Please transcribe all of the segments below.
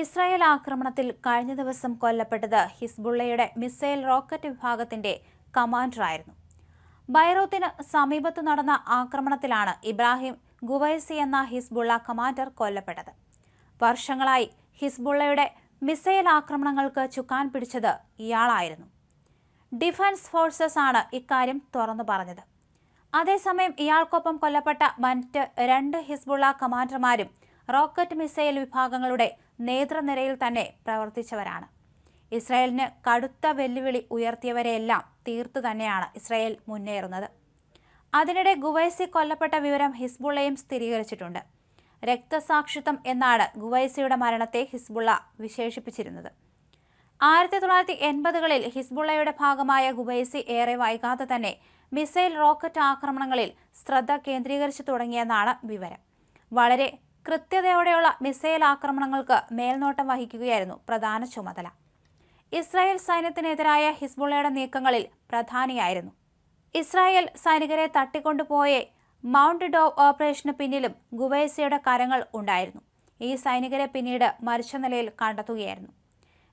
Israel ആക്രമണത്തിൽ കഴിഞ്ഞ ദിവസം കൊല്ലപ്പെട്ടത് ഹിസ്ബുള്ളയുടെ മിസൈൽ റോക്കറ്റ് വിഭാഗത്തിന്റെ കമാൻഡറായിരുന്നു. ബൈറൂത്തിന് സമീപത്ത് നടന്ന ആക്രമണത്തിലാണ് ഇബ്രാഹിം ഗുവൈസി എന്ന ഹിസ്ബുള്ള കമാൻഡർ കൊല്ലപ്പെട്ടത്. വർഷങ്ങളായി ഹിസ്ബുള്ളയുടെ മിസൈൽ ആക്രമണങ്ങൾക്ക് ചുക്കാൻ പിടിച്ചത് ഇയാളായിരുന്നു. ഡിഫൻസ് ഫോഴ്സസ് ആണ് ഇക്കാര്യം തുറന്നു പറഞ്ഞത്. അതേസമയം ഇയാൾക്കൊപ്പം കൊല്ലപ്പെട്ട മറ്റ് രണ്ട് ഹിസ്ബുള്ള കമാൻഡർമാരും റോക്കറ്റ് മിസൈൽ വിഭാഗങ്ങളുടെ നേതൃനിരയിൽ തന്നെ പ്രവർത്തിച്ചവരാണ്. ഇസ്രായേലിന് കടുത്ത വെല്ലുവിളി ഉയർത്തിയവരെയെല്ലാം തീർത്തു തന്നെയാണ് ഇസ്രായേൽ മുന്നേറുന്നത്. അതിനിടെ ഗുവൈസി കൊല്ലപ്പെട്ട വിവരം ഹിസ്ബുള്ളയും സ്ഥിരീകരിച്ചിട്ടുണ്ട്. രക്തസാക്ഷിത്വം എന്നാണ് ഗുവൈസിയുടെ മരണത്തെ ഹിസ്ബുള്ള വിശേഷിപ്പിച്ചിരുന്നത്. ആയിരത്തി തൊള്ളായിരത്തി എൺപതുകളിൽ ഹിസ്ബുള്ളയുടെ ഭാഗമായ ഗുബൈസി ഏറെ വൈകാതെ തന്നെ മിസൈൽ റോക്കറ്റ് ആക്രമണങ്ങളിൽ ശ്രദ്ധ കേന്ദ്രീകരിച്ചു തുടങ്ങിയെന്നാണ് വിവരം. വളരെ കൃത്യതയോടെയുള്ള മിസൈൽ ആക്രമണങ്ങൾക്ക് മേൽനോട്ടം വഹിക്കുകയായിരുന്നു പ്രധാന ചുമതല. ഇസ്രായേൽ സൈന്യത്തിനെതിരായ ഹിസ്ബുള്ളയുടെ നീക്കങ്ങളിൽ പ്രധാനിയായിരുന്നു. ഇസ്രായേൽ സൈനികരെ തട്ടിക്കൊണ്ടുപോയ മൗണ്ട് ഡോവ് ഓപ്പറേഷന് പിന്നിലും ഗുവൈസയുടെ കരങ്ങൾ ഉണ്ടായിരുന്നു. ഈ സൈനികരെ പിന്നീട് മരിച്ച നിലയിൽ കണ്ടെത്തുകയായിരുന്നു.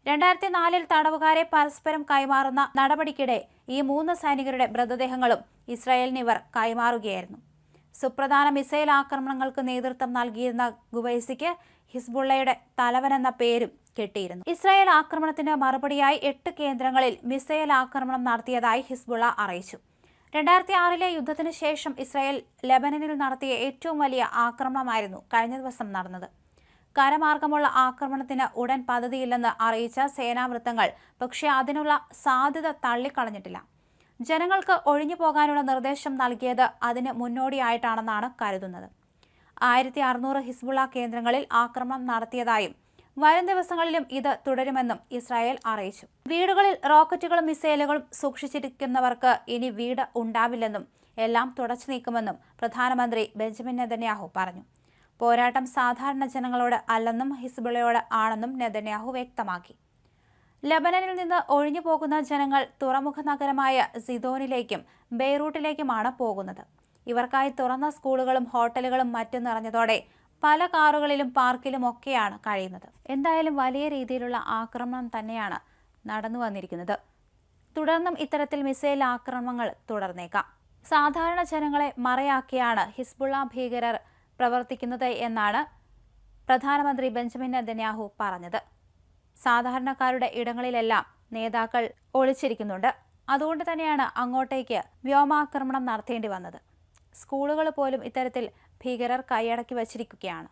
രണ്ടായിരത്തി നാലിൽ തടവുകാരെ പരസ്പരം കൈമാറുന്ന നടപടിക്കിടെ ഈ മൂന്ന് സൈനികരുടെ മൃതദേഹങ്ങളും ഇസ്രായേലിന് ഇവർ കൈമാറുകയായിരുന്നു. സുപ്രധാന മിസൈൽ ആക്രമണങ്ങൾക്ക് നേതൃത്വം നൽകിയിരുന്ന ഗുവൈസിക്ക് ഹിസ്ബുള്ളയുടെ തലവനെന്ന പേരും കിട്ടിയിരുന്നു. ഇസ്രായേൽ ആക്രമണത്തിന് മറുപടിയായി എട്ട് കേന്ദ്രങ്ങളിൽ മിസൈൽ ആക്രമണം നടത്തിയതായി ഹിസ്ബുള്ള അറിയിച്ചു. രണ്ടായിരത്തി ആറിലെ യുദ്ധത്തിന് ശേഷം ഇസ്രായേൽ ലെബനനിൽ നടത്തിയ ഏറ്റവും വലിയ ആക്രമണമായിരുന്നു കഴിഞ്ഞ ദിവസം നടന്നത്. കരമാർഗമുള്ള ആക്രമണത്തിന് ഉടൻ പദ്ധതിയില്ലെന്ന് അറിയിച്ച സേനാവൃത്തങ്ങൾ പക്ഷേ അതിനുള്ള സാധ്യത തള്ളിക്കളഞ്ഞിട്ടില്ല. ജനങ്ങൾക്ക് ഒഴിഞ്ഞു പോകാനുള്ള നിർദ്ദേശം നൽകിയത് അതിന് മുന്നോടിയായിട്ടാണെന്നാണ് കരുതുന്നത്. ആയിരത്തി അറുന്നൂറ് ഹിസ്ബുള്ള കേന്ദ്രങ്ങളിൽ ആക്രമണം നടത്തിയതായും വരും ദിവസങ്ങളിലും ഇത് തുടരുമെന്നും ഇസ്രായേൽ അറിയിച്ചു. വീടുകളിൽ റോക്കറ്റുകളും മിസൈലുകളും സൂക്ഷിച്ചിരിക്കുന്നവർക്ക് ഇനി വീട് ഉണ്ടാവില്ലെന്നും എല്ലാം തുടച്ചു നീക്കുമെന്നും പ്രധാനമന്ത്രി ബെഞ്ചമിൻ നെതന്യാഹു പറഞ്ഞു. പോരാട്ടം സാധാരണ ജനങ്ങളോട് അല്ലെന്നും ഹിസ്ബുളയോട് ആണെന്നും നെതന്യാഹു വ്യക്തമാക്കി. ലബനനിൽ നിന്ന് ഒഴിഞ്ഞു പോകുന്ന ജനങ്ങൾ തുറമുഖ നഗരമായ സിദോനിലേക്കും ബെയ്റൂട്ടിലേക്കുമാണ് പോകുന്നത്. ഇവർക്കായി തുറന്ന സ്കൂളുകളും ഹോട്ടലുകളും മറ്റും നിറഞ്ഞതോടെ പല കാറുകളിലും പാർക്കിലും ഒക്കെയാണ് കഴിയുന്നത്. എന്തായാലും വലിയ രീതിയിലുള്ള ആക്രമണം തന്നെയാണ് നടന്നു വന്നിരിക്കുന്നത്. തുടർന്നും ഇത്തരത്തിൽ മിസൈൽ ആക്രമണങ്ങൾ തുടർന്നേക്കാം. സാധാരണ ജനങ്ങളെ മറയാക്കിയാണ് ഹിസ്ബുള്ള ഭീകരർ പ്രവർത്തിക്കുന്നത് എന്നാണ് പ്രധാനമന്ത്രി ബെഞ്ചമിൻ നെതന്യാഹു പറഞ്ഞത്. സാധാരണക്കാരുടെ ഇടങ്ങളിലെല്ലാം നേതാക്കൾ ഒളിച്ചിരിക്കുന്നുണ്ട്. അതുകൊണ്ട് തന്നെയാണ് അങ്ങോട്ടേക്ക് വ്യോമാക്രമണം നടത്തേണ്ടി വന്നത്. സ്കൂളുകൾ പോലും ഇത്തരത്തിൽ ഭീകരർ കൈയടക്കി വച്ചിരിക്കുകയാണ്.